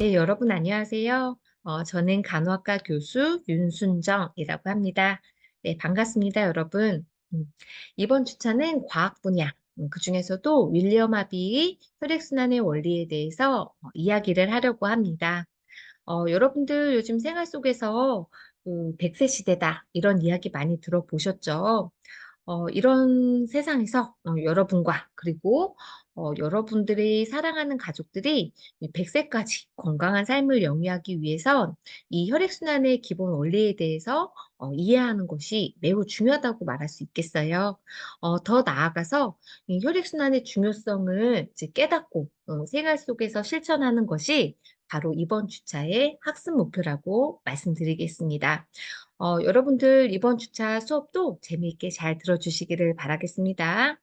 네, 여러분 안녕하세요. 어, 저는 간호학과 교수 윤순정이라고 합니다. 네, 반갑습니다, 여러분. 음, 이번 주차는 과학 분야, 음, 그 중에서도 윌리엄 하비의 혈액순환의 원리에 대해서 어, 이야기를 하려고 합니다. 어, 여러분들 요즘 생활 속에서 그 100세 시대다 이런 이야기 많이 들어보셨죠? 어, 이런 세상에서 어, 여러분과 그리고 어, 여러분들이 사랑하는 가족들이 이 100세까지 건강한 삶을 영위하기 위해선 이 혈액순환의 기본 원리에 대해서 어, 이해하는 것이 매우 중요하다고 말할 수 있겠어요. 어, 더 나아가서 이 혈액순환의 중요성을 이제 깨닫고 어, 생활 속에서 실천하는 것이 바로 이번 주차의 학습 목표라고 말씀드리겠습니다. 어, 여러분들 이번 주차 수업도 재미있게 잘 들어주시기를 바라겠습니다.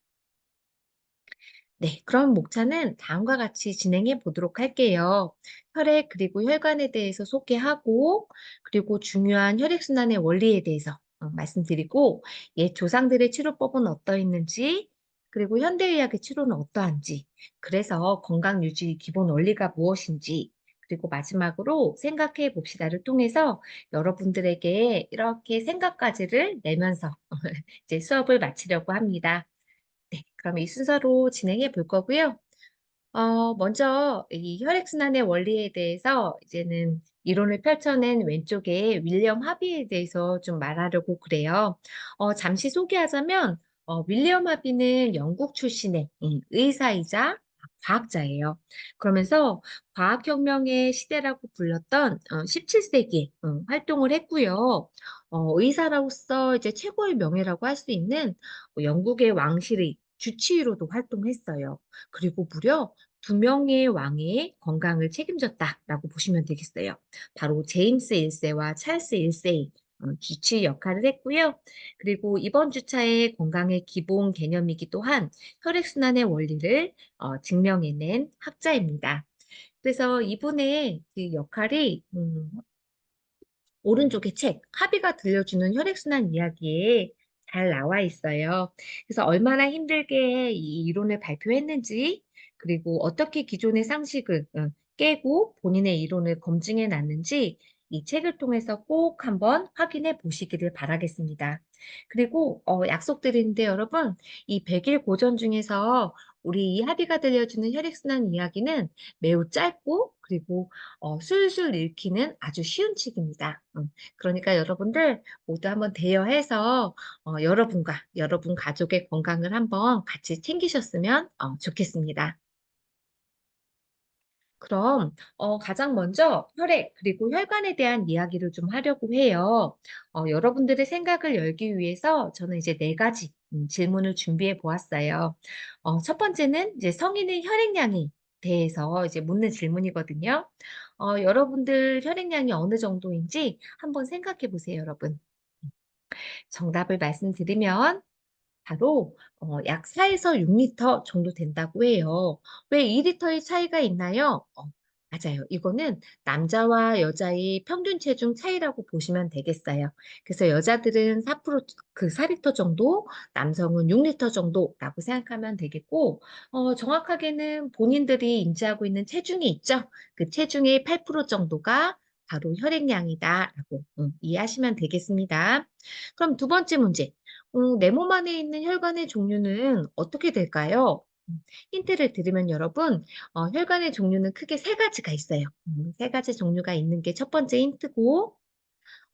네, 그럼 목차는 다음과 같이 진행해 보도록 할게요. 혈액 그리고 혈관에 대해서 소개하고 그리고 중요한 혈액순환의 원리에 대해서 어, 말씀드리고 옛 조상들의 치료법은 어떠했는지 그리고 현대의학의 치료는 어떠한지 그래서 건강 유지 기본 원리가 무엇인지 그리고 마지막으로 생각해 봅시다를 통해서 여러분들에게 이렇게 생각까지를 내면서 이제 수업을 마치려고 합니다. 네, 그럼 이 순서로 진행해 볼 거고요. 어, 먼저 이 혈액순환의 원리에 대해서 이제는 이론을 펼쳐낸 왼쪽에 윌리엄 하비에 대해서 좀 말하려고 그래요. 어, 잠시 소개하자면 어, 윌리엄 하비는 영국 출신의 음, 의사이자 과학자예요. 그러면서 과학혁명의 시대라고 불렸던 어, 17세기에 음, 활동을 했고요. 어, 의사로서 이제 최고의 명예라고 할 수 있는 뭐 영국의 왕실의 주치의로도 활동했어요. 그리고 무려 두 명의 왕의 건강을 책임졌다라고 보시면 되겠어요. 바로 제임스 1세와 찰스 1세의 어, 주치의 역할을 했고요. 그리고 이번 주차의 건강의 기본 개념이기도 한 혈액순환의 원리를 어, 증명해낸 학자입니다. 그래서 이분의 그 역할이 음, 오른쪽의 책, 하비가 들려주는 혈액순환 이야기에 잘 나와 있어요. 그래서 얼마나 힘들게 이 이론을 발표했는지, 그리고 어떻게 기존의 상식을 어, 깨고 본인의 이론을 검증해 놨는지 이 책을 통해서 꼭 한번 확인해 보시기를 바라겠습니다. 그리고 어, 약속드리는데 여러분, 이 100일 고전 중에서 우리 이 하비가 들려주는 혈액순환 이야기는 매우 짧고 그리고 어, 술술 읽히는 아주 쉬운 책입니다. 음, 그러니까 여러분들 모두 한번 대여해서 어, 여러분과 여러분 가족의 건강을 한번 같이 챙기셨으면 어, 좋겠습니다. 그럼 어, 가장 먼저 혈액 그리고 혈관에 대한 이야기를 좀 하려고 해요. 어, 여러분들의 생각을 열기 위해서 저는 이제 네 가지 음, 질문을 준비해 보았어요. 어, 첫 번째는 이제 성인의 혈액량에 대해서 이제 묻는 질문이거든요. 어, 여러분들 혈액량이 어느 정도인지 한번 생각해 보세요, 여러분. 정답을 말씀드리면 바로 어, 약 4에서 6리터 정도 된다고 해요. 왜 2리터의 차이가 있나요? 어, 맞아요. 이거는 남자와 여자의 평균 체중 차이라고 보시면 되겠어요. 그래서 여자들은 4%, 그 4리터 정도, 남성은 6리터 정도라고 생각하면 되겠고, 어, 정확하게는 본인들이 인지하고 있는 체중이 있죠. 그 체중의 8% 정도가 바로 혈액량이다라고 음, 이해하시면 되겠습니다. 그럼 두 번째 문제. 음, 내몸 안에 있는 혈관의 종류는 어떻게 될까요? 음, 힌트를 드리면 여러분, 어, 혈관의 종류는 크게 세 가지가 있어요. 음, 세 가지 종류가 있는 게 첫 번째 힌트고,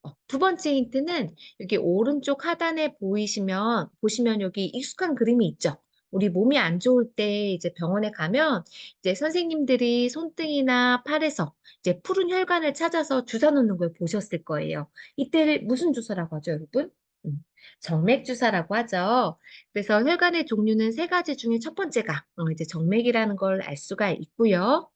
어, 두 번째 힌트는 여기 오른쪽 하단에 보이시면, 보시면 여기 익숙한 그림이 있죠? 우리 몸이 안 좋을 때 이제 병원에 가면 이제 선생님들이 손등이나 팔에서 이제 푸른 혈관을 찾아서 주사 놓는 걸 보셨을 거예요. 이때를 무슨 주사라고 하죠, 여러분? 음, 정맥 주사라고 하죠. 그래서 혈관의 종류는 세 가지 중에 첫 번째가 어, 이제 정맥이라는 걸 알 수가 있고요.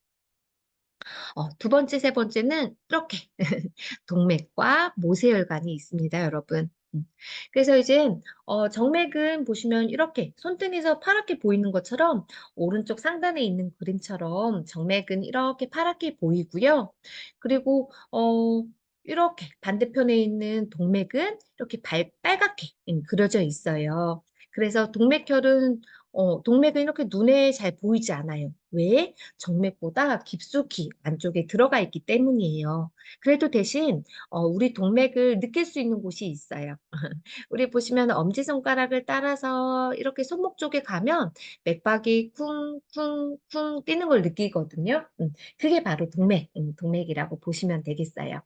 어, 두 번째, 세 번째는 이렇게 동맥과 모세혈관이 있습니다, 여러분. 음. 그래서 이제 어, 정맥은 보시면 이렇게 손등에서 파랗게 보이는 것처럼 오른쪽 상단에 있는 그림처럼 정맥은 이렇게 파랗게 보이고요. 그리고 어, 이렇게 반대편에 있는 동맥은 이렇게 발, 빨갛게 음, 그려져 있어요. 그래서 동맥혈은 어, 동맥은 이렇게 눈에 잘 보이지 않아요. 왜? 정맥보다 깊숙이 안쪽에 들어가 있기 때문이에요. 그래도 대신 어, 우리 동맥을 느낄 수 있는 곳이 있어요. 우리 보시면 엄지손가락을 따라서 이렇게 손목 쪽에 가면 맥박이 쿵쿵쿵 뛰는 걸 느끼거든요. 음, 그게 바로 동맥, 음, 동맥이라고 보시면 되겠어요.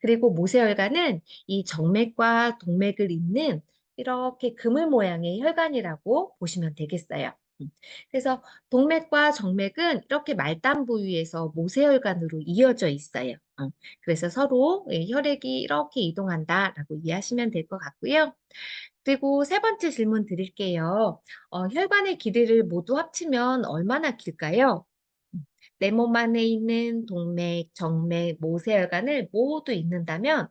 그리고 모세혈관은 이 정맥과 동맥을 잇는 이렇게 그물 모양의 혈관이라고 보시면 되겠어요. 음. 그래서 동맥과 정맥은 이렇게 말단 부위에서 모세혈관으로 이어져 있어요. 어, 그래서 서로 예, 혈액이 이렇게 이동한다라고 이해하시면 될 것 같고요. 그리고 세 번째 질문 드릴게요. 어, 혈관의 길이를 모두 합치면 얼마나 길까요? 음, 내몸 안에 있는 동맥, 정맥, 모세혈관을 모두 잇는다면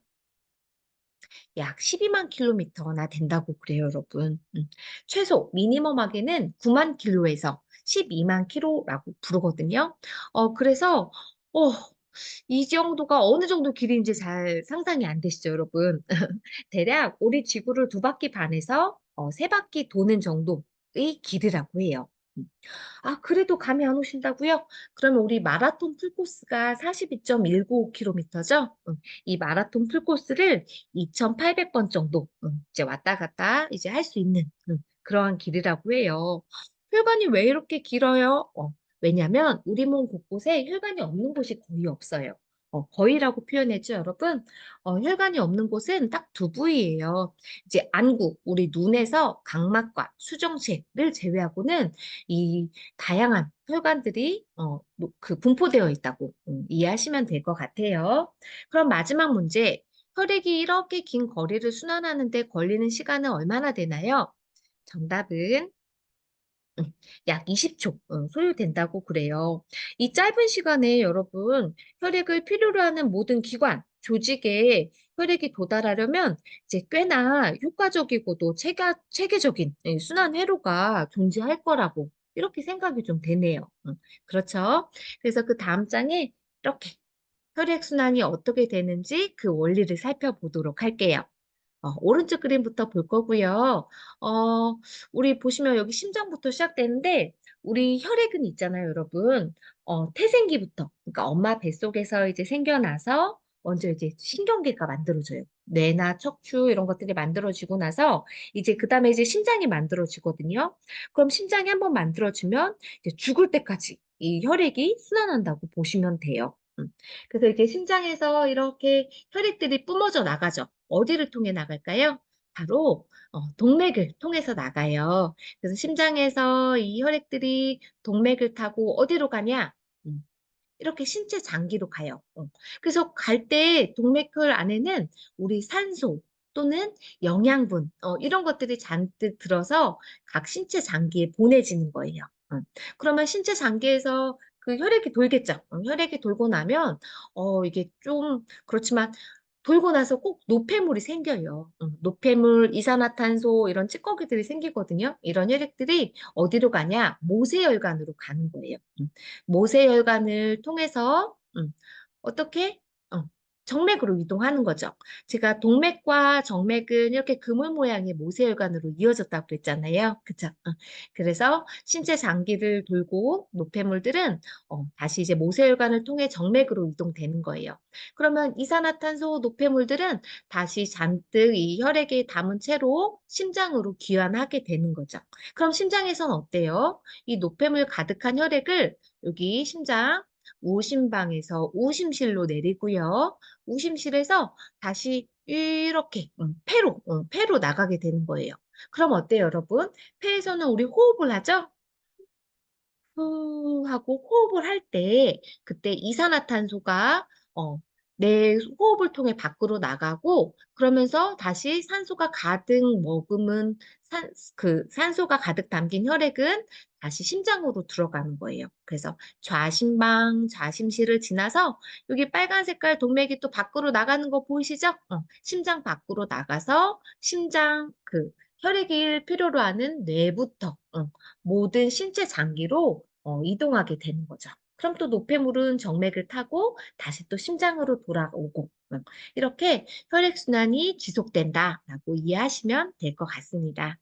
약 12만 킬로미터나 된다고 그래요, 여러분. 음, 최소 미니멈하게는 9만 킬로에서 12만 킬로라고 부르거든요. 어, 그래서 어, 이 정도가 어느 정도 길이인지 잘 상상이 안 되시죠, 여러분? 대략 우리 지구를 두 바퀴 반에서 어, 세 바퀴 도는 정도의 길이라고 해요. 음. 아, 그래도 감이 안 오신다고요? 그러면 우리 마라톤 풀코스가 42.195km죠? 이 마라톤 풀코스를 2,800번 정도 음, 이제 왔다 갔다 이제 할 수 있는 음, 그러한 길이라고 해요. 혈관이 왜 이렇게 길어요? 어, 왜냐면 우리 몸 곳곳에 혈관이 없는 곳이 거의 없어요. 어, 거의라고 표현했죠, 여러분? 어, 혈관이 없는 곳은 딱 두 부위예요. 이제 안구, 우리 눈에서 각막과 수정체를 제외하고는 이 다양한 혈관들이 어, 뭐, 그 분포되어 있다고 음, 이해하시면 될 것 같아요. 그럼 마지막 문제. 혈액이 이렇게 긴 거리를 순환하는데 걸리는 시간은 얼마나 되나요? 정답은 음, 약 20초 어, 소요된다고 그래요. 이 짧은 시간에 여러분 혈액을 필요로 하는 모든 기관, 조직에 혈액이 도달하려면 이제 꽤나 효과적이고도 체계, 체계적인 예, 순환 회로가 존재할 거라고 이렇게 생각이 좀 되네요. 음, 그렇죠? 그래서 그 다음 장에 이렇게 혈액순환이 어떻게 되는지 그 원리를 살펴보도록 할게요. 어, 오른쪽 그림부터 볼 거고요. 어, 우리 보시면 여기 심장부터 시작되는데 우리 혈액은 있잖아요, 여러분. 어, 태생기부터. 그러니까 엄마 뱃속에서 이제 생겨나서 먼저 이제 신경계가 만들어져요. 뇌나 척추 이런 것들이 만들어지고 나서 이제 그 다음에 이제 심장이 만들어지거든요. 그럼 심장이 한번 만들어지면 이제 죽을 때까지 이 혈액이 순환한다고 보시면 돼요. 음. 그래서 이제 심장에서 이렇게 혈액들이 뿜어져 나가죠. 어디를 통해 나갈까요? 바로 어, 동맥을 통해서 나가요. 그래서 심장에서 이 혈액들이 동맥을 타고 어디로 가냐? 음, 이렇게 신체 장기로 가요. 어. 그래서 갈 때 동맥혈 안에는 우리 산소 또는 영양분 어, 이런 것들이 잔뜩 들어서 각 신체 장기에 보내지는 거예요. 어. 그러면 신체 장기에서 그 혈액이 돌겠죠. 어, 혈액이 돌고 나면 어 이게 좀 그렇지만 돌고 나서 꼭 노폐물이 생겨요. 음, 노폐물, 이산화탄소 이런 찌꺼기들이 생기거든요. 이런 혈액들이 어디로 가냐? 모세혈관으로 가는 거예요. 음, 모세혈관을 통해서 음, 어떻게? 어, 정맥으로 이동하는 거죠. 제가 동맥과 정맥은 이렇게 그물 모양의 모세혈관으로 이어졌다고 그랬잖아요. 그쵸? 어, 그래서 신체 장기를 돌고 노폐물들은 어, 다시 이제 모세혈관을 통해 정맥으로 이동되는 거예요. 그러면 이산화탄소 노폐물들은 다시 잔뜩 이 혈액에 담은 채로 심장으로 귀환하게 되는 거죠. 그럼 심장에선 어때요? 이 노폐물 가득한 혈액을 여기 심장 우심방에서 우심실로 내리고요. 우심실에서 다시 이렇게 음, 폐로, 음, 폐로 나가게 되는 거예요. 그럼 어때요, 여러분? 폐에서는 우리 호흡을 하죠? 후 하고 호흡을 할 때 그때 이산화탄소가 어, 내 호흡을 통해 밖으로 나가고 그러면서 다시 산소가 가득 머금은 산, 그 산소가 가득 담긴 혈액은 다시 심장으로 들어가는 거예요. 그래서 좌심방, 좌심실을 지나서 여기 빨간 색깔 동맥이 또 밖으로 나가는 거 보이시죠? 어, 심장 밖으로 나가서 심장 그 혈액을 필요로 하는 뇌부터 어, 모든 신체 장기로 어, 이동하게 되는 거죠. 그럼 또 노폐물은 정맥을 타고 다시 또 심장으로 돌아오고 음, 이렇게 혈액순환이 지속된다라고 이해하시면 될 것 같습니다.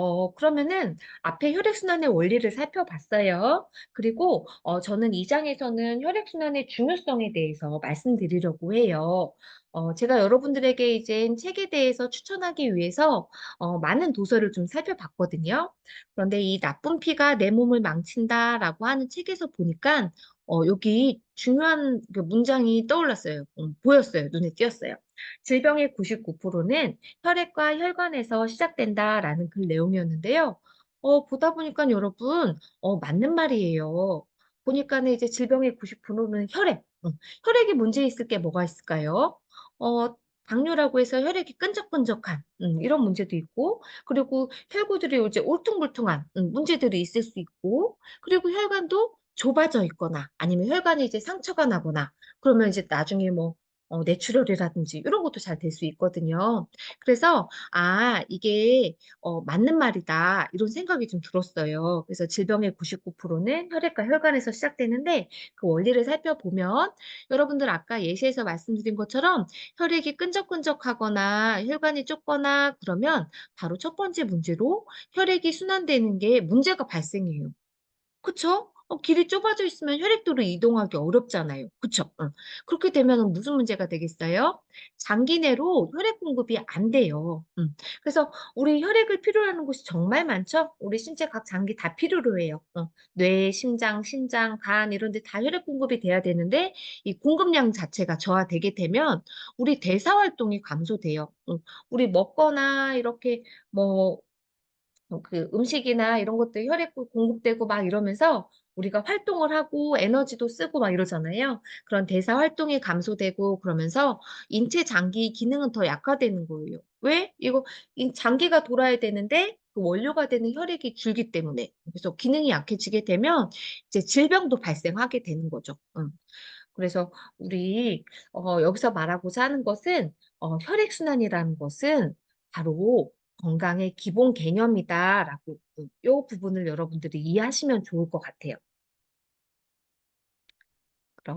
어 그러면은 앞에 혈액순환의 원리를 살펴봤어요. 그리고 어 저는 이 장에서는 혈액순환의 중요성에 대해서 말씀드리려고 해요. 어 제가 여러분들에게 이젠 책에 대해서 추천하기 위해서 어 많은 도서를 좀 살펴봤거든요. 그런데 이 "나쁜 피가 내 몸을 망친다."라고 하는 책에서 보니깐 어 여기 중요한 그 문장이 떠올랐어요. 음 보였어요. 눈에 띄었어요. "질병의 99%는 혈액과 혈관에서 시작된다."라는 그 내용이었는데요. 어 보다 보니깐 여러분 어 맞는 말이에요. 보니까는 이제 질병의 90%는 혈액 음 혈액에 문제 있을 게 뭐가 있을까요? 어 당뇨라고 해서 혈액이 끈적끈적한 음 이런 문제도 있고 그리고 혈구들이 이제 울퉁불퉁한 음 문제들이 있을 수 있고 그리고 혈관도 좁아져 있거나 아니면 혈관에 이제 상처가 나거나 그러면 이제 나중에 뭐 어 뇌출혈이라든지 이런 것도 잘 될 수 있거든요. 그래서 '아 이게 어 맞는 말이다.' 이런 생각이 좀 들었어요. 그래서 질병의 99%는 혈액과 혈관에서 시작되는데 그 원리를 살펴보면 여러분들 아까 예시에서 말씀드린 것처럼 혈액이 끈적끈적하거나 혈관이 좁거나 그러면 바로 첫 번째 문제로 혈액이 순환되는 게 문제가 발생해요. 그쵸? 어 길이 좁아져 있으면 혈액도로 이동하기 어렵잖아요. 그쵸? 어. 그렇게 되면은 무슨 문제가 되겠어요? 장기 내로 혈액 공급이 안 돼요. 음. 그래서 우리 혈액을 필요로 하는 곳이 정말 많죠? 우리 신체 각 장기 다 필요로 해요. 어. 뇌, 심장, 신장, 간 이런 데 다 혈액 공급이 돼야 되는데 이 공급량 자체가 저하되게 되면 우리 대사 활동이 감소돼요. 음. 우리 먹거나 이렇게 뭐어그 음식이나 이런 것들 혈액도 공급되고 막 이러면서 우리가 활동을 하고 에너지도 쓰고 막 이러잖아요. 그런 대사 활동이 감소되고 그러면서 인체 장기 기능은 더 약화되는 거예요. 왜? 이거 이 장기가 돌아야 되는데 그 원료가 되는 혈액이 줄기 때문에. 그래서 기능이 약해지게 되면 이제 질병도 발생하게 되는 거죠. 음. 그래서 우리 어 여기서 말하고자 하는 것은 어 "혈액순환이라는 것은 바로 건강의 기본 개념이다."라고 음요 부분을 여러분들이 이해하시면 좋을 것 같아요.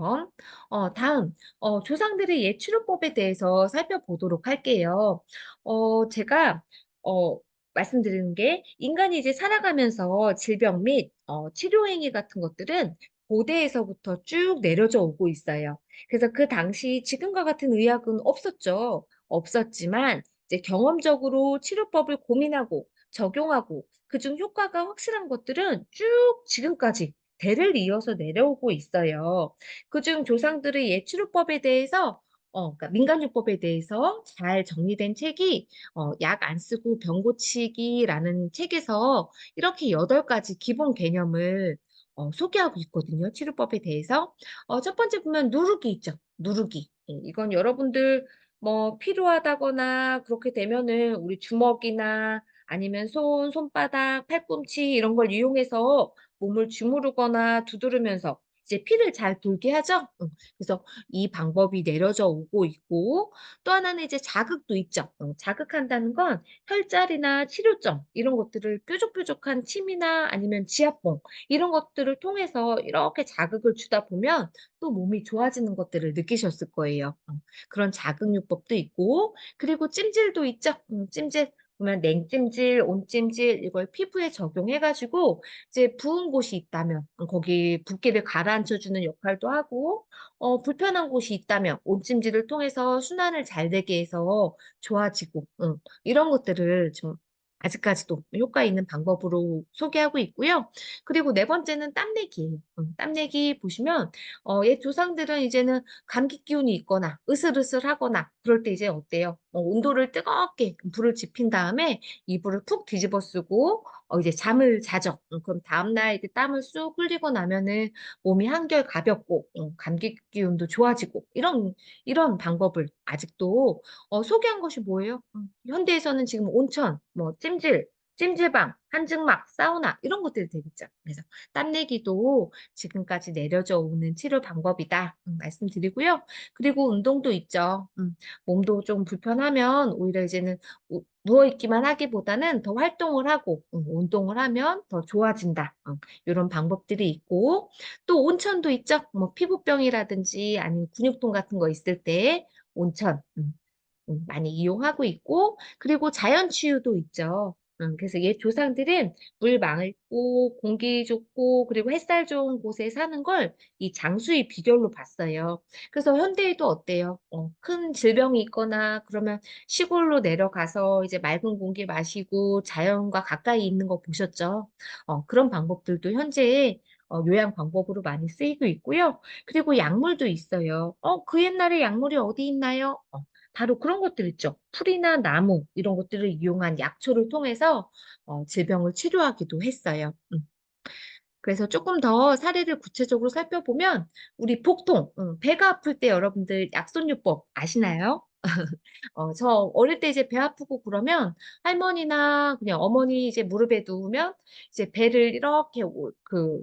그럼 어 다음 어 조상들의 옛 치료법에 대해서 살펴보도록 할게요. 어 제가 어 말씀드리는 게 인간이 이제 살아가면서 질병 및 어 치료 행위 같은 것들은 고대에서부터 쭉 내려져 오고 있어요. 그래서 그 당시 지금과 같은 의학은 없었죠. 없었지만 이제 경험적으로 치료법을 고민하고 적용하고 그중 효과가 확실한 것들은 쭉 지금까지 대를 이어서 내려오고 있어요. 그중 조상들의 옛 치료법에 대해서 어 그러니까 민간요법에 대해서 잘 정리된 책이 어 "약 안 쓰고 병 고치기"라는 책에서 이렇게 8 가지 기본 개념을 어 소개하고 있거든요, 치료법에 대해서. 어 첫 번째 보면 누르기 있죠, 누르기. 예 이건 여러분들 뭐 필요하다거나 그렇게 되면은 우리 주먹이나 아니면 손, 손바닥, 팔꿈치 이런 걸 이용해서 몸을 주무르거나 두드리면서 이제 피를 잘 돌게 하죠. 음 그래서 이 방법이 내려져 오고 있고 또 하나는 이제 자극도 있죠. 어 자극한다는 건 혈자리나 치료점 이런 것들을 뾰족뾰족한 침이나 아니면 지압봉 이런 것들을 통해서 이렇게 자극을 주다 보면 또 몸이 좋아지는 것들을 느끼셨을 거예요. 어 그런 자극요법도 있고 그리고 찜질도 있죠. 음 찜질 보면 냉찜질, 온찜질 이걸 피부에 적용해 가지고 이제 부은 곳이 있다면 음 거기 붓기를 가라앉혀 주는 역할도 하고 어 불편한 곳이 있다면 온찜질을 통해서 순환을 잘 되게 해서 좋아지고 음 이런 것들을 좀 아직까지도 효과 있는 방법으로 소개하고 있고요. 그리고 네 번째는 땀내기예요. 음 땀내기 보시면 어 옛 조상들은 이제는 감기 기운이 있거나 으슬으슬하거나 그럴 때 이제 어때요? 어 온도를 뜨겁게 불을 지핀 다음에 이불을 푹 뒤집어 쓰고 어 이제 잠을 자죠. 음 그럼 다음날 이렇게 땀을 쑥 흘리고 나면은 몸이 한결 가볍고 어 감기 기운도 좋아지고 이런 이런 방법을 아직도 어 소개한 것이 뭐예요? 음 현대에서는 지금 온천, 뭐 찜질, 찜질방, 한증막, 사우나 이런 것들이 되겠죠. 그래서 "땀내기도 지금까지 내려져 오는 치료 방법이다." 음 말씀드리고요. 그리고 운동도 있죠. 음 몸도 좀 불편하면 오히려 이제는 우 누워 있기만 하기보다는 더 활동을 하고 음 운동을 하면 더 좋아진다. 어 요런 방법들이 있고 또 온천도 있죠. 뭐 피부병이라든지 아니면 근육통 같은 거 있을 때 온천 음음 많이 이용하고 있고 그리고 자연 치유도 있죠. 음, 그래서 옛 조상들은 물 맑고 공기 좋고 그리고 햇살 좋은 곳에 사는 걸 이 장수의 비결로 봤어요. 그래서 현대에도 어때요? 어, 큰 질병이 있거나 그러면 시골로 내려가서 이제 맑은 공기 마시고 자연과 가까이 있는 거 보셨죠? 어, 그런 방법들도 현재 어, 요양 방법으로 많이 쓰이고 있고요. 그리고 약물도 있어요. 어, 그 옛날에 약물이 어디 있나요? 어, 바로 그런 것들 있죠. 풀이나 나무 이런 것들을 이용한 약초를 통해서 어, 질병을 치료하기도 했어요. 음. 그래서 조금 더 사례를 구체적으로 살펴보면 우리 복통, 음, 배가 아플 때 여러분들 약손요법 아시나요? 어, 저 어릴 때 이제 배 아프고 그러면 할머니나 그냥 어머니 이제 무릎에 누우면 이제 배를 이렇게 오- 그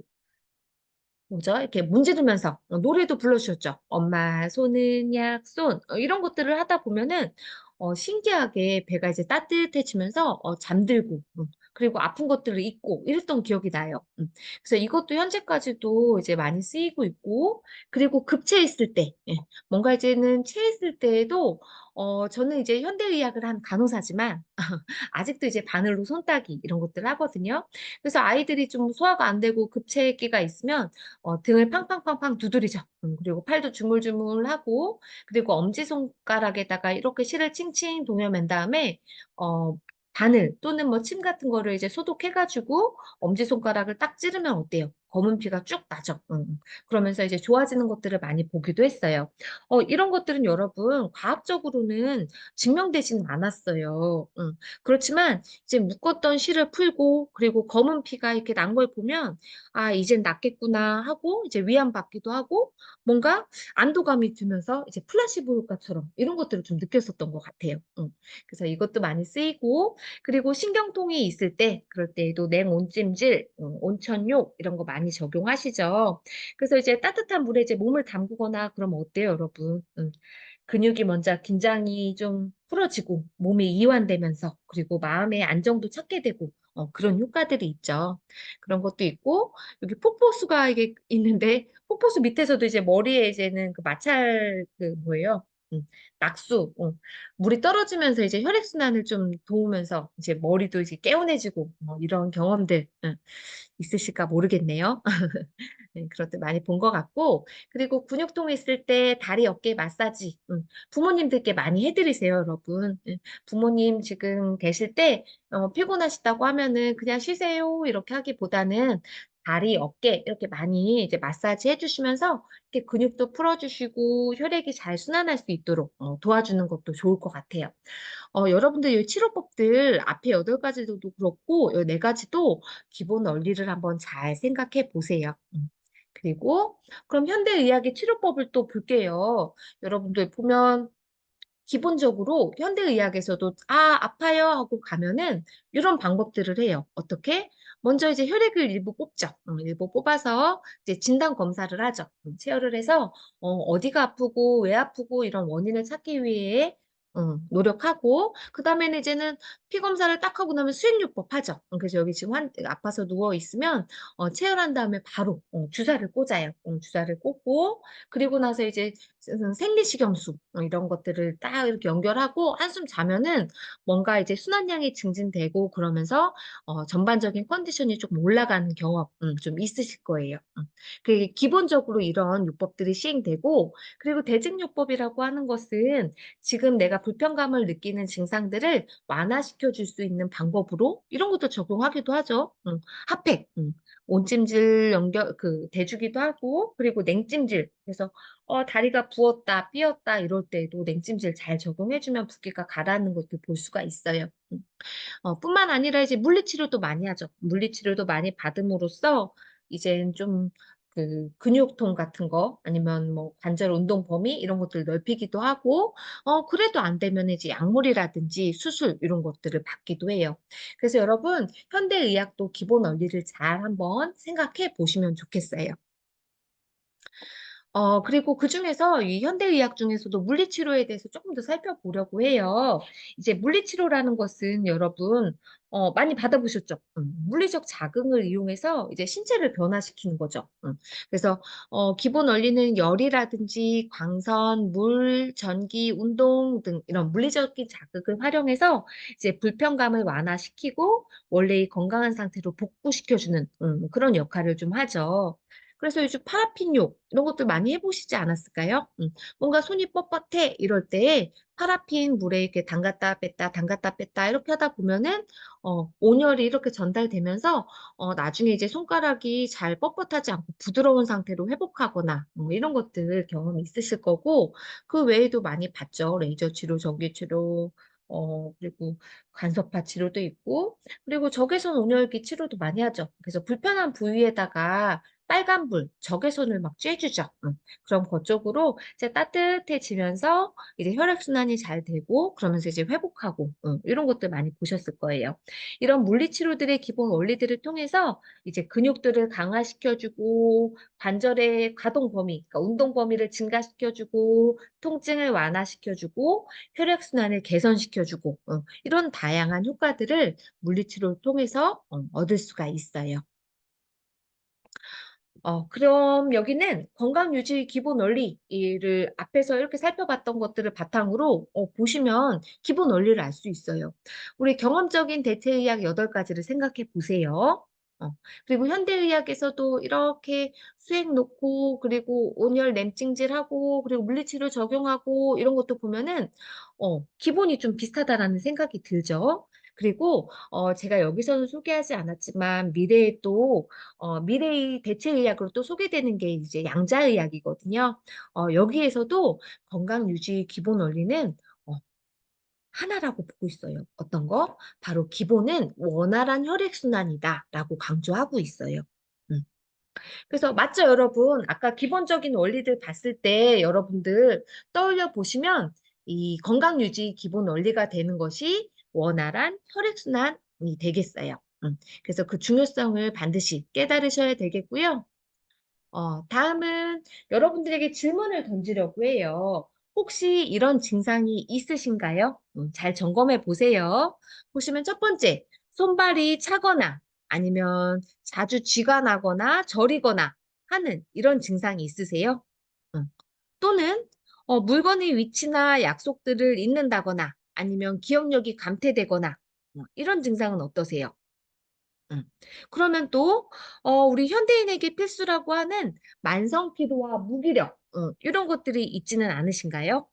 뭐죠? 이렇게 문지르면서 어, 노래도 불러주셨죠. 엄마 손은 약손 어, 이런 것들을 하다 보면은 어, 신기하게 배가 이제 따뜻해지면서 어, 잠들고 음, 그리고 아픈 것들을 잊고 이랬던 기억이 나요. 음. 그래서 이것도 현재까지도 이제 많이 쓰이고 있고 그리고 급체했을 때 예, 뭔가 이제는 체했을 때에도 어, 저는 이제 현대의학을 한 간호사지만 아직도 이제 바늘로 손 따기 이런 것들 하거든요. 그래서 아이들이 좀 소화가 안 되고 급체기가 있으면 어, 등을 팡팡팡팡 두드리죠. 음, 그리고 팔도 주물주물하고 그리고 엄지손가락에다가 이렇게 실을 칭칭 동여맨 다음에 어, 바늘 또는 뭐 침 같은 거를 이제 소독해가지고 엄지손가락을 딱 찌르면 어때요? 검은 피가 쭉 나죠. 음, 음. 그러면서 이제 좋아지는 것들을 많이 보기도 했어요. 어, 이런 것들은 여러분 과학적으로는 증명되지는 않았어요. 음, 그렇지만 이제 묶었던 실을 풀고 그리고 검은 피가 이렇게 난 걸 보면 아, 이젠 낫겠구나 하고 이제 위안받기도 하고 뭔가 안도감이 들면서 이제 플라시보 효과처럼 이런 것들을 좀 느꼈었던 것 같아요. 음. 그래서 이것도 많이 쓰이고 그리고 신경통이 있을 때 그럴 때에도 냉온찜질, 음, 온천욕 이런 거 많이 적용하시죠. 그래서 이제 따뜻한 물에 이제 몸을 담그거나 그러면 어때요, 여러분? 음. 근육이 먼저 긴장이 좀 풀어지고 몸이 이완되면서 그리고 마음의 안정도 찾게 되고 어, 그런 효과들이 있죠. 그런 것도 있고 여기 폭포수가 이게 있는데 폭포수 밑에서도 이제 머리에 이제는 그 마찰 그 뭐예요? 음, 낙수, 어, 물이 떨어지면서 이제 혈액순환을 좀 도우면서 이제 머리도 이제 개운해지고 뭐 이런 경험들 응, 있으실까 모르겠네요. 네, 때 많이 본 것 같고 그리고 근육통 있을 때 다리 어깨 마사지 응, 부모님들께 많이 해드리세요, 여러분. 응, 부모님 지금 계실 때 어, 피곤하시다고 하면은 그냥 쉬세요 이렇게 하기보다는 다리, 어깨 이렇게 많이 이제 마사지 해주시면서 이렇게 근육도 풀어주시고 혈액이 잘 순환할 수 있도록 어, 도와주는 것도 좋을 것 같아요. 어, 여러분들 이 치료법들 앞에 여덟 가지도 그렇고 이 네 가지도 기본 원리를 한번 잘 생각해 보세요. 음. 그리고 그럼 현대의학의 치료법을 또 볼게요. 여러분들 보면 기본적으로 현대의학에서도 아, 아파요 하고 가면은 이런 방법들을 해요. 어떻게? 먼저 이제 혈액을 일부 뽑죠. 어, 일부 뽑아서 이제 진단 검사를 하죠. 음, 체열을 해서 어, 어디가 아프고 왜 아프고 이런 원인을 찾기 위해 어, 노력하고 그 다음에는 이제는 피 검사를 딱 하고 나면 수행요법 하죠. 어, 그래서 여기 지금 환, 아파서 누워 있으면 어, 체열한 다음에 바로 어, 주사를 꽂아요. 어, 주사를 꽂고 그리고 나서 이제 생리식염수 어, 이런 것들을 딱 이렇게 연결하고 한숨 자면은 뭔가 이제 순환량이 증진되고 그러면서 어, 전반적인 컨디션이 조금 올라가는 경험 음, 좀 있으실 거예요. 음. 그 기본적으로 이런 요법들이 시행되고 그리고 대증요법이라고 하는 것은 지금 내가 불편감을 느끼는 증상들을 완화시켜 줄 수 있는 방법으로 이런 것도 적용하기도 하죠. 음, 핫팩, 음, 온찜질 연결 그 대주기도 하고 그리고 냉찜질 그래서 어, 다리가 부었다, 삐었다 이럴 때도 냉찜질 잘 적용해주면 붓기가 가라앉는 것도 볼 수가 있어요. 음. 어, 뿐만 아니라 이제 물리치료도 많이 하죠. 물리치료도 많이 받음으로써 이젠 좀 그 근육통 같은 거 아니면 뭐 관절 운동 범위 이런 것들 넓히기도 하고 어 그래도 안 되면 이제 약물이라든지 수술 이런 것들을 받기도 해요. 그래서 여러분 현대 의학도 기본 원리를 잘 한번 생각해 보시면 좋겠어요. 어 그리고 그중에서 이 현대의학 중에서도 물리치료에 대해서 쪼끔 더 살펴보려고 해요. 이제 물리치료라는 것은 여러분 어 많이 받아 보셨죠? 음 물리적 자극을 이용해서 이제 신체를 변화시키는 거죠. 음 그래서 어 기본 원리는 열이라든지 광선, 물, 전기, 운동 등 이런 물리적인 자극을 활용해서 이제 불편감을 완화시키고 원래의 건강한 상태로 복구시켜 주는 음 그런 역할을 좀 하죠. 그래서 요즘 파라핀욕 이런 것들 많이 해 보시지 않았을까요? 음 뭔가 손이 뻣뻣해 이럴 때에 파라핀 물에 이렇게 담갔다 뺐다 담갔다 뺐다 이렇게 하다 보면은 어 온열이 이렇게 전달되면서 어 나중에 이제 손가락이 잘 뻣뻣하지 않고 부드러운 상태로 회복하거나 뭐 이런 것들 경험이 있으실 거고 그 외에도 많이 봤죠. 레이저 치료, 전기 치료 어 그리고 간섭파 치료도 있고 그리고 적외선 온열기 치료도 많이 하죠. 그래서 불편한 부위에다가 빨간불, 적외선을 막 쬐 주죠. 음. 그럼 그쪽으로 이제 따뜻해지면서 이제 혈액순환이 잘 되고 그러면서 이제 회복하고 음 이런 것들 많이 보셨을 거예요. 이런 물리치료들의 기본 원리들을 통해서 이제 근육들을 강화시켜 주고 관절의 가동 범위 그러니까 운동 범위를 증가시켜 주고 통증을 완화시켜 주고 혈액순환을 개선시켜 주고 어 이런 다양한 효과들을 물리치료를 통해서 어 얻을 수가 있어요. 어 그럼 여기는 건강 유지 기본 원리를 앞에서 이렇게 살펴봤던 것들을 바탕으로 어 보시면 기본 원리를 알 수 있어요. 우리 경험적인 대체의학 8 가지를 생각해 보세요. 어 그리고 현대의학에서도 이렇게 수액 놓고 그리고 온열 냉찜질하고 그리고 물리치료 적용하고 이런 것도 보면은 어 기본이 좀 비슷하다라는 생각이 들죠. 그리고 어 제가 여기서는 소개하지 않았지만 미래에 또 어 미래의 대체 의학으로 또 소개되는 게 이제 양자 의학이거든요. 어 여기에서도 건강 유지의 기본 원리는 어 하나라고 보고 있어요. 어떤 거? 바로 "기본은 원활한 혈액순환이다."라고 강조하고 있어요. 음. 그래서 맞죠 여러분? 아까 기본적인 원리들 봤을 때 여러분들 떠올려 보시면 이 건강 유지 기본 원리가 되는 것이 원활한 혈액순환이 되겠어요. 음. 그래서 그 중요성을 반드시 깨달으셔야 되겠고요. 어 다음은 여러분들에게 질문을 던지려고 해요. 혹시 이런 증상이 있으신가요? 음 잘 점검해 보세요. 보시면 첫 번째, 손발이 차거나 아니면 자주 쥐가 나거나 저리거나 하는 이런 증상이 있으세요? 음. 또는 어 물건의 위치나 약속들을 잊는다거나 아니면 기억력이 감퇴되거나 뭐 이런 증상은 어떠세요? 음. 그러면 또 어 우리 현대인에게 필수라고 하는 만성 피로와 무기력 어 이런 것들이 있지는 않으신가요?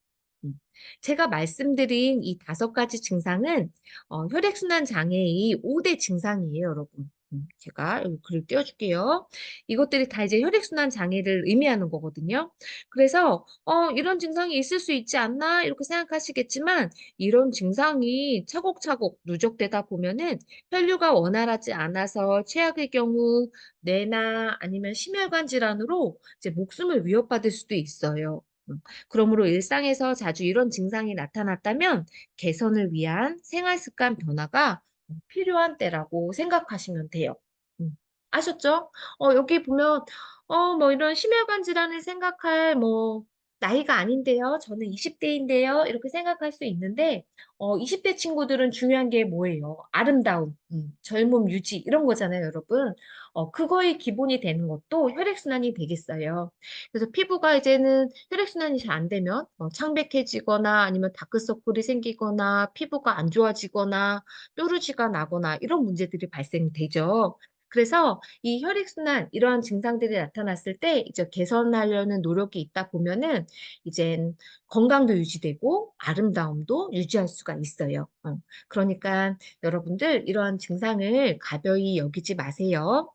음. 제가 말씀드린 이5 가지 증상은 어 혈액순환 장애의 5대 증상이에요, 여러분. 음 제가 여기 글을 띄워 줄게요. 이것들이 다 이제 혈액순환 장애를 의미하는 거거든요. 그래서 '어 이런 증상이 있을 수 있지 않나?' 이렇게 생각하시겠지만 이런 증상이 차곡차곡 누적되다 보면은 혈류가 원활하지 않아서 최악의 경우 뇌나 아니면 심혈관 질환으로 이제 목숨을 위협받을 수도 있어요. 음. 그러므로 일상에서 자주 이런 증상이 나타났다면 개선을 위한 생활 습관 변화가 음 필요한 때라고 생각하시면 돼요. 음. 아셨죠? 어 여기 보면 어 뭐 이런 심혈관 질환을 생각할 뭐 나이가 아닌데요. 저는 20 대인데요. 이렇게 생각할 수 있는데 어 20대 친구들은 중요한 게 뭐예요? 아름다움, 음 젊음 유지 이런 거잖아요, 여러분. 어 그거의 기본이 되는 것도 혈액순환이 되겠어요. 그래서 피부가 이제는 혈액순환이 잘 안 되면 어 창백해지거나 아니면 다크서클이 생기거나 피부가 안 좋아지거나 뾰루지가 나거나 이런 문제들이 발생되죠. 그래서 이 혈액순환 이러한 증상들이 나타났을 때 이제 개선하려는 노력이 있다 보면은 이젠 건강도 유지되고 아름다움도 유지할 수가 있어요. 어 그러니깐 여러분들 이러한 증상을 가벼이 여기지 마세요.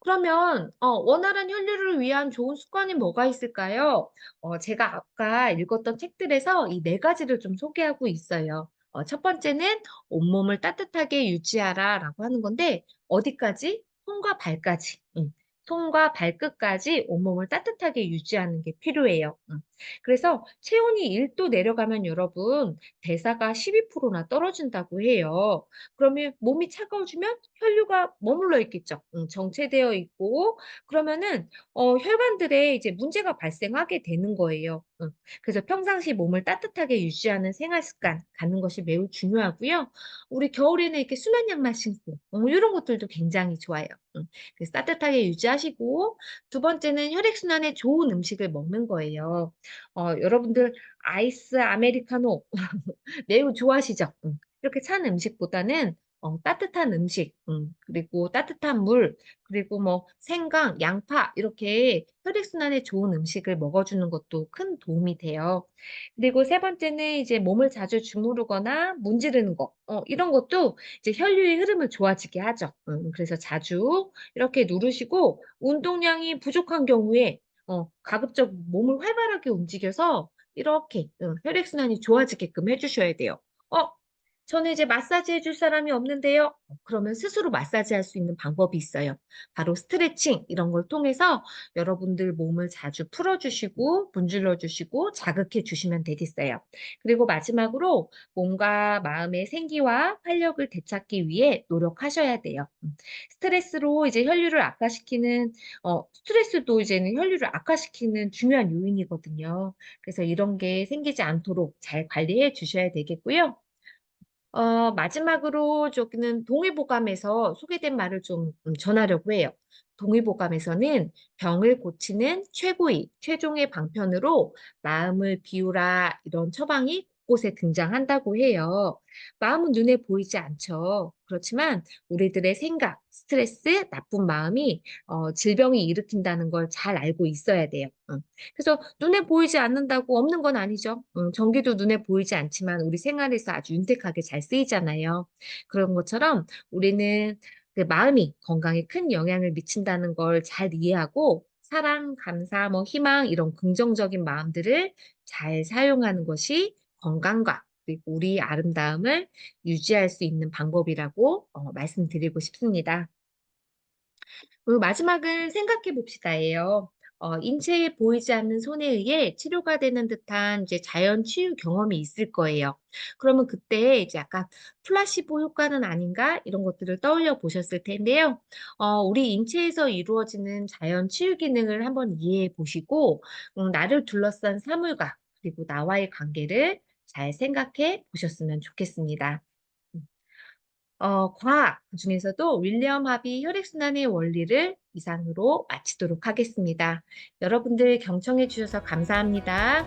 그러면 어 원활한 혈류를 위한 좋은 습관이 뭐가 있을까요? 어 제가 아까 읽었던 책들에서 이4 가지를 좀 소개하고 있어요. 어 첫 번째는 "온몸을 따뜻하게 유지하라."라고 하는 건데 어디까지? 손과 발까지. 음. 손과 발끝까지 온몸을 따뜻하게 유지하는 게 필요해요. 음. 그래서 체온이 1도 내려가면 여러분 대사가 12%나 떨어진다고 해요. 그러면 몸이 차가워지면 혈류가 머물러 있겠죠. 음, 정체되어 있고 그러면은 어 혈관들에 이제 문제가 발생하게 되는 거예요. 음. 그래서 평상시 몸을 따뜻하게 유지하는 생활 습관 갖는 것이 매우 중요하고요. 우리 겨울에는 이렇게 수면 양말 신고 어 요런 것들도 굉장히 좋아요. 음. 그래서 따뜻하게 유지하시고 두 번째는 혈액 순환에 좋은 음식을 먹는 거예요. 어 여러분들 아이스 아메리카노 매우 좋아하시죠? 음. 이렇게 찬 음식보다는 어 따뜻한 음식 음 그리고 따뜻한 물 그리고 뭐 생강, 양파 이렇게 혈액순환에 좋은 음식을 먹어 주는 것도 큰 도움이 돼요. 그리고 세 번째는 이제 몸을 자주 주무르거나 문지르는 거 어 이런 것도 이제 혈류의 흐름을 좋아지게 하죠. 음 그래서 자주 이렇게 누르시고 운동량이 부족한 경우에 어 가급적 몸을 활발하게 움직여서 이렇게 어 혈액순환이 좋아지게끔 해 주셔야 돼요. "어 저는 이제 마사지 해줄 사람이 없는데요." 어 그러면 스스로 마사지 할 수 있는 방법이 있어요. 바로 스트레칭 이런 걸 통해서 여러분들 몸을 자주 풀어 주시고 문질러 주시고 자극해 주시면 되겠어요. 그리고 마지막으로 몸과 마음의 생기와 활력을 되찾기 위해 노력하셔야 돼요. 음. 스트레스로 이제 혈류를 악화시키는 어 스트레스도 이제는 혈류를 악화시키는 중요한 요인이거든요. 그래서 이런 게 생기지 않도록 잘 관리해 주셔야 되겠고요. 어 마지막으로 저기는 동의보감에서 소개된 말을 좀 음 전하려고 해요. 동의보감에서는 "병을 고치는 최고의 최종의 방편으로 마음을 비우라." 이런 처방이 곳곳에 등장한다고 해요. 마음은 눈에 보이지 않죠. 그렇지만 우리들의 생각, 스트레스, 나쁜 마음이 어 질병을 일으킨다는 걸 잘 알고 있어야 돼요. 음. 그래서 눈에 보이지 않는다고 없는 건 아니죠. 음 전기도 눈에 보이지 않지만 우리 생활에서 아주 윤택하게 잘 쓰이잖아요. 그런 것처럼 우리는 그 마음이 건강에 큰 영향을 미친다는 걸 잘 이해하고 사랑, 감사, 뭐 희망 이런 긍정적인 마음들을 잘 사용하는 것이 건강과 그리고 우리의 아름다움을 유지할 수 있는 방법이라고 어 말씀드리고 싶습니다. 그리고 마지막은 생각해 봅시다예요. 어 인체에 보이지 않는 손에 의해 치료가 되는 듯한 이제 자연 치유 경험이 있을 거예요. 그러면 그때 이제 약간 '플라시보 효과는 아닌가?' 이런 것들을 떠올려 보셨을 텐데요. 어 우리 인체에서 이루어지는 자연 치유 기능을 한번 이해해 보시고 음 나를 둘러싼 사물과 그리고 나와의 관계를 잘 생각해 보셨으면 좋겠습니다. 음. 어 과학 그중에서도 윌리엄 하비 혈액순환의 원리를 이상으로 마치도록 하겠습니다. 여러분들 경청해 주셔서 감사합니다.